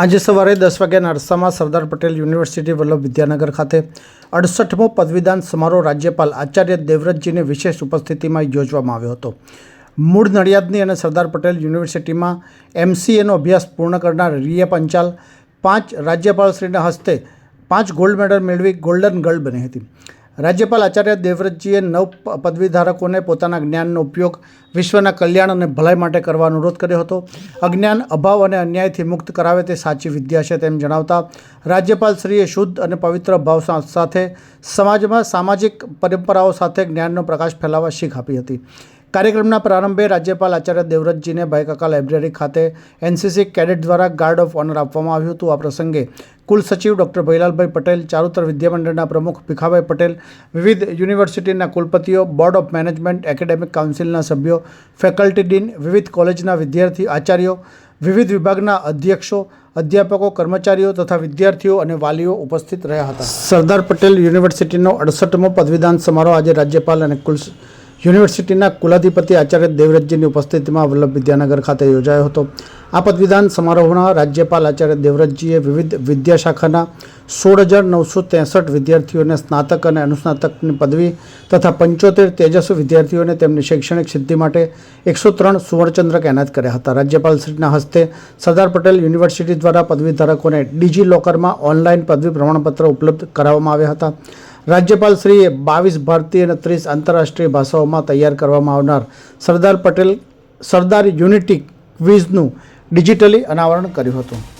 આજે સવારે દસ વાગ્યાના અરસામાં સરદાર પટેલ યુનિવર્સિટી વલ્લભ વિદ્યાનગર ખાતે અડસઠમો પદવીદાન સમારોહ રાજ્યપાલ આચાર્ય દેવવ્રતજીની વિશેષ ઉપસ્થિતિમાં યોજવામાં આવ્યો હતો. મૂળ નડિયાદની અને સરદાર પટેલ યુનિવર્સિટીમાં એમસીએનો અભ્યાસ પૂર્ણ કરનાર રિયા પંચાલ પાંચ રાજ્યપાલશ્રીના હસ્તે પાંચ ગોલ્ડ મેડલ મેળવી ગોલ્ડન ગર્લ બની હતી. રાજ્યપાલ આચાર્ય દેવવ્રતજીએ નવ પદવીધારકોને પોતાના જ્ઞાનનો ઉપયોગ વિશ્વના કલ્યાણ અને ભલાઈ માટે કરવા અનુરોધ કર્યો હતો. અજ્ઞાન અભાવ અને અન્યાયથી મુક્ત કરાવે તે સાચી વિદ્યા છે તેમ જણાવતા રાજ્યપાલશ્રીએ શુદ્ધ અને પવિત્ર ભાવ સાથે સમાજમાં સામાજિક પરંપરાઓ સાથે જ્ઞાનનો પ્રકાશ ફેલાવવા શીખ આપી હતી. કાર્યક્રમના પ્રારંભે રાજ્યપાલ આચાર્ય દેવવ્રતજીને ભાઈકાકા લાઇબ્રેરી ખાતે એનસીસી કેડેટ દ્વારા ગાર્ડ ઓફ ઓનર આપવામાં આવ્યું હતું. આ પ્રસંગે કુલ સચિવ ડૉક્ટર ભૈલાલભાઈ પટેલ, ચારુતર વિદ્યામંડળના પ્રમુખ ભીખાભાઈ પટેલ, વિવિધ યુનિવર્સિટીના કુલપતિઓ, બોર્ડ ઓફ મેનેજમેન્ટ, એકેડેમિક કાઉન્સિલના સભ્યો, ફેકલ્ટી ડીન, વિવિધ કોલેજના વિદ્યાર્થી આચાર્યો, વિવિધ વિભાગના અધ્યક્ષો, અધ્યાપકો, કર્મચારીઓ તથા વિદ્યાર્થીઓ અને વાલીઓ ઉપસ્થિત રહ્યા હતા. સરદાર પટેલ યુનિવર્સિટીનો અડસઠમો પદવીદાન સમારોહ આજે રાજ્યપાલ અને કુલ યુનિવર્સિટીના કુલાધિપતિ આચાર્ય દેવવ્રતજીની ઉપસ્થિતિમાં વલ્લભ વિદ્યાનગર ખાતે યોજાયો હતો. આ પદવીદાન સમારોહમાં રાજ્યપાલ આચાર્ય દેવવ્રતજીએ વિવિધ વિદ્યાશાખાના સોળ હજાર નવસો ત્રેસઠ વિદ્યાર્થીઓને સ્નાતક અને અનુસ્નાતકની પદવી તથા પંચોતેર તેજસ્વી વિદ્યાર્થીઓને તેમની શૈક્ષણિક સિદ્ધિ માટે એકસો ત્રણ સુવર્ણચંદ્રક એનાયત કર્યા હતા. રાજ્યપાલશ્રીના હસ્તે સરદાર પટેલ યુનિવર્સિટી દ્વારા પદવીધારકોને ડિજી લોકરમાં ઓનલાઈન પદવી પ્રમાણપત્ર ઉપલબ્ધ કરાવવામાં આવ્યા હતા. રાજ્યપાલશ્રીએ બાવીસ ભારતીય અને ત્રીસ આંતરરાષ્ટ્રીય ભાષાઓમાં તૈયાર કરવામાં આવનાર સરદાર પટેલ સરદાર યુનિટી ક્વિઝનું ડિજિટલી અનાવરણ કર્યું હતું.